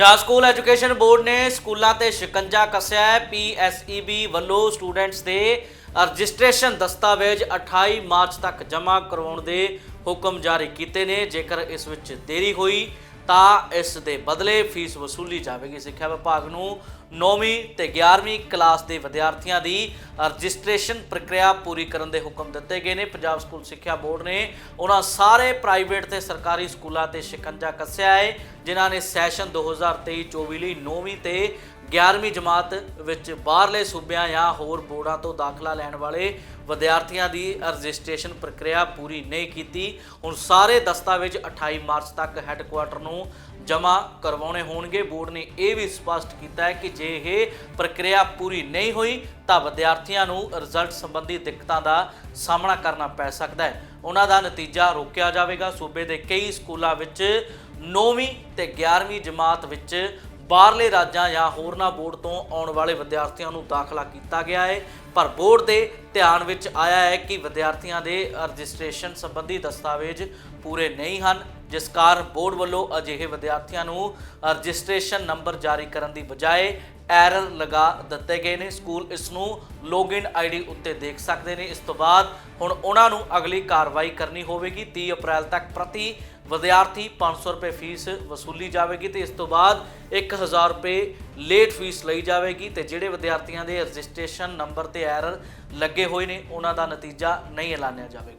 Punjab school education board ਨੇ ਸਕੂਲਾਂ ਤੇ ਸ਼ਿਕੰਜਾ ਕੱਸਿਆ ਹੈ। ਪੀਐਸਈਬੀ ਵੱਲੋਂ ਸਟੂਡੈਂਟਸ ਦੇ ਰਜਿਸਟ੍ਰੇਸ਼ਨ ਦਸਤਾਵੇਜ਼ 28 ਮਾਰਚ ਤੱਕ ਜਮ੍ਹਾਂ ਕਰਵਾਉਣ ਦੇ ਹੁਕਮ ਜਾਰੀ ਕੀਤੇ ਨੇ। ਜੇਕਰ ਇਸ ਵਿੱਚ ਦੇਰੀ ਹੋਈ ਤਾਂ ਇਸ ਦੇ ਬਦਲੇ ਫੀਸ ਵਸੂਲੀ ਜਾਵੇਗੀ। ਸਿੱਖਿਆ ਵਿਭਾਗ ਨੂੰ 9ਵੀਂ ਤੇ 11ਵੀਂ ਕਲਾਸ ਦੇ ਵਿਦਿਆਰਥੀਆਂ ਦੀ ਰਜਿਸਟ੍ਰੇਸ਼ਨ ਪ੍ਰਕਿਰਿਆ ਪੂਰੀ ਕਰਨ ਦੇ ਹੁਕਮ ਦਿੱਤੇ ਗਏ ਨੇ। ਪੰਜਾਬ ਸਕੂਲ ਸਿੱਖਿਆ ਬੋਰਡ ਨੇ ਉਹਨਾਂ ਸਾਰੇ ਪ੍ਰਾਈਵੇਟ ਤੇ ਸਰਕਾਰੀ ਸਕੂਲਾਂ ਤੇ ਸ਼ਿਕੰਜਾ ਕੱਸਿਆ ਹੈ, ਜਿਨ੍ਹਾਂ ਨੇ ਸੈਸ਼ਨ 2023-24 ਲਈ 9ਵੀਂ ਤੇ 11ਵੀਂ ਜਮਾਤ ਵਿੱਚ ਬਾਹਰਲੇ ਸੂਬਿਆਂ ਜਾਂ ਹੋਰ ਬੋਰਡਾਂ ਤੋਂ ਦਾਖਲਾ ਲੈਣ ਵਾਲੇ ਵਿਦਿਆਰਥੀਆਂ ਦੀ ਰਜਿਸਟ੍ਰੇਸ਼ਨ ਪ੍ਰਕਿਰਿਆ ਪੂਰੀ ਨਹੀਂ ਕੀਤੀ। ਹੁਣ ਸਾਰੇ ਦਸਤਾਵੇਜ਼ 28 ਮਾਰਚ ਤੱਕ ਹੈੱਡਕੁਆਟਰ ਨੂੰ ਜਮ੍ਹਾਂ ਕਰਵਾਉਣੇ ਹੋਣਗੇ। ਬੋਰਡ ਨੇ ਇਹ ਵੀ ਸਪਸ਼ਟ ਕੀਤਾ ਹੈ ਕਿ ਜੇ ਇਹ ਪ੍ਰਕਿਰਿਆ ਪੂਰੀ ਨਹੀਂ ਹੋਈ, ਤਾਂ ਵਿਦਿਆਰਥੀਆਂ ਨੂੰ ਰਿਜ਼ਲਟ ਸੰਬੰਧੀ ਦਿੱਕਤਾਂ ਦਾ ਸਾਹਮਣਾ ਕਰਨਾ ਪੈ ਸਕਦਾ ਹੈ। ਉਹਨਾਂ ਦਾ ਨਤੀਜਾ ਰੋਕਿਆ ਜਾਵੇਗਾ। ਸੂਬੇ ਦੇ ਕਈ ਸਕੂਲਾਂ ਵਿੱਚ 9ਵੀਂ ਤੇ 11ਵੀਂ ਜਮਾਤ ਵਿੱਚ ਬਾਹਰਲੇ ਰਾਜਾਂ ਜਾਂ ਹੋਰਨਾਂ ਬੋਰਡ ਤੋਂ ਆਉਣ ਵਾਲੇ ਵਿਦਿਆਰਥੀਆਂ ਨੂੰ ਦਾਖਲਾ ਕੀਤਾ ਗਿਆ ਹੈ। ਪਰ ਬੋਰਡ ਦੇ ਧਿਆਨ ਵਿੱਚ ਆਇਆ ਹੈ ਕਿ ਵਿਦਿਆਰਥੀਆਂ ਦੇ ਰਜਿਸਟ੍ਰੇਸ਼ਨ ਸੰਬੰਧੀ ਦਸਤਾਵੇਜ਼ ਪੂਰੇ ਨਹੀਂ ਹਨ, ਜਿਸ ਕਾਰਨ ਬੋਰਡ ਵੱਲੋਂ ਅਜਿਹੇ ਵਿਦਿਆਰਥੀਆਂ ਨੂੰ ਰਜਿਸਟ੍ਰੇਸ਼ਨ ਨੰਬਰ ਜਾਰੀ ਕਰਨ ਦੀ ਬਜਾਏ ਐਰਰ ਲਗਾ ਦਿੱਤੇ ਗਏ ਨੇ। ਸਕੂਲ ਇਸ ਨੂੰ ਲੌਗਇਨ ਆਈਡੀ ਉੱਤੇ ਦੇਖ ਸਕਦੇ ਨੇ। ਇਸ ਤੋਂ ਬਾਅਦ ਹੁਣ ਉਹਨਾਂ ਨੂੰ ਅਗਲੀ ਕਾਰਵਾਈ ਕਰਨੀ ਹੋਵੇਗੀ। 30 ਅਪ੍ਰੈਲ ਤੱਕ ਪ੍ਰਤੀ ਵਿਦਿਆਰਥੀ 500 ਰੁਪਏ ਫੀਸ ਵਸੂਲੀ ਜਾਵੇਗੀ ਤੇ ਇਸ ਤੋਂ ਬਾਅਦ 1000 ਰੁਪਏ ਲੇਟ ਫੀਸ ਲਈ ਜਾਵੇਗੀ ਤੇ ਜਿਹੜੇ ਵਿਦਿਆਰਥੀਆਂ ਦੇ ਰਜਿਸਟ੍ਰੇਸ਼ਨ ਨੰਬਰ ਤੇ ਐਰਰ ਲੱਗੇ ਹੋਏ ਨੇ, ਉਹਨਾਂ ਦਾ ਨਤੀਜਾ ਨਹੀਂ ਐਲਾਨਿਆ ਜਾਵੇਗਾ।